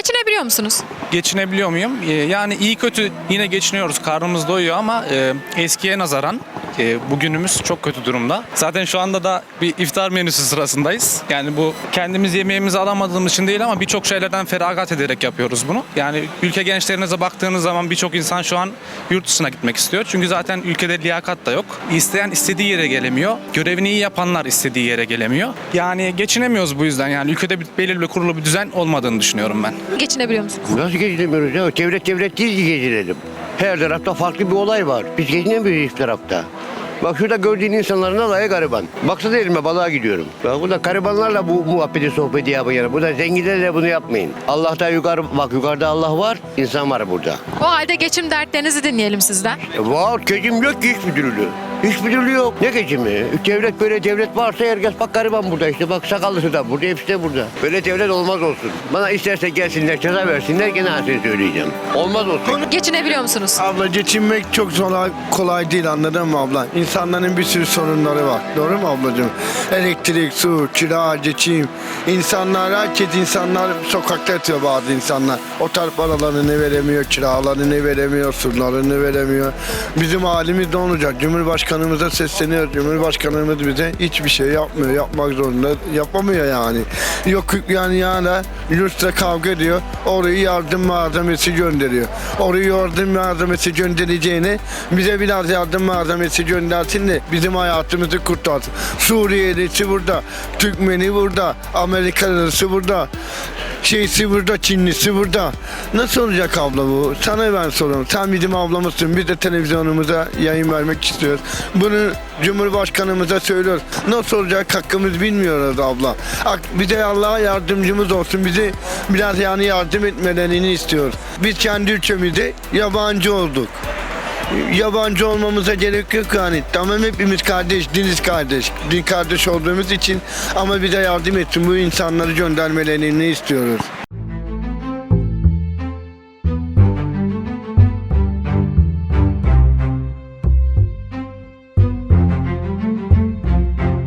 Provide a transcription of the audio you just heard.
Geçinebiliyor musunuz? Geçinebiliyor muyum? Ee, Yani iyi kötü yine geçiniyoruz. Karnımız doyuyor ama e, eskiye nazaran e, bugünümüz çok kötü durumda. Zaten şu anda da bir iftar menüsü sırasındayız. Yani bu kendimiz yemeğimizi alamadığımız için değil ama birçok şeylerden feragat ederek yapıyoruz bunu. Yani ülke gençlerinize baktığınız zaman birçok insan şu an yurt dışına gitmek istiyor. Çünkü zaten ülkede liyakat da yok. İsteyen istediği yere gelemiyor. Görevini iyi yapanlar istediği yere gelemiyor. Yani geçinemiyoruz bu yüzden. Yani ülkede bir belirli kurulu bir düzen olmadığını düşünüyorum ben. Geçinebiliyor musunuz? Nasıl geçinemiyoruz ya? Devlet devlet değil ki geçinelim. Her tarafta farklı bir olay var. Biz geçinemiyoruz hiçbir tarafta. Bak şurada gördüğün insanların alayı gariban. Baksana elime balığa gidiyorum. Bak burada garibanlarla bu muhabbeti sohbeti yapın yani. Burada zenginlerle bunu yapmayın. Allah'tan yukarı bak yukarıda Allah var, insan var burada. O halde geçim dertlerinizi dinleyelim sizden. E, Var geçim yok ki hiçbir türlü. Hiçbir türlü yok. Ne geçimi? Devlet böyle devlet varsa herkes bak gariban burada işte. Bak sakallısı da burada, hepsi de burada. Böyle devlet olmaz olsun. Bana isterse gelsinler, ceza versinler gene aynısını söyleyeceğim. Olmaz olsun. Geçinebiliyor musunuz? Abla geçinmek çok kolay, kolay değil anladın mı abla? İnsanların bir sürü sorunları var. Doğru mu ablacığım? Elektrik, su, kira, geçim. İnsanlar, herkes insanlar sokakta yatıyor bazı insanlar. Otel paralarını veremiyor, kiralarını veremiyor, sularını veremiyor. Bizim halimiz ne olacak? Cumhurbaşkanımıza sesleniyor. Cumhurbaşkanımız bize hiçbir şey yapmıyor. Yapmak zorunda. Yapamıyor yani. Yok yani yani Rus'la kavga ediyor. Orayı yardım malzemesi gönderiyor. Oraya yardım malzemesi göndereceğine bize biraz yardım malzemesi göndersin de bizim hayatımızı kurtarsın. Suriyelisi burada, Türkmeni burada, Amerikalısı burada, şeysi burada, Çinlisi burada. Nasıl olacak abla bu? Sana ben soruyorum. Sen bizim ablamızsın. Biz de televizyonumuza yayın vermek istiyoruz. Bunu Cumhurbaşkanımıza söylüyoruz. Nasıl olacak hakkımız bilmiyoruz abla. Bize Allah yardımcımız olsun. Bizi biraz yani yardım etmelerini istiyoruz. Biz kendi ülkemizde yabancı olduk. Yabancı olmamıza gerek yok yani. Tamam hepimiz kardeş, diniz kardeş. Din kardeş olduğumuz için ama bize yardım etsin. Bu insanları göndermelerini istiyoruz.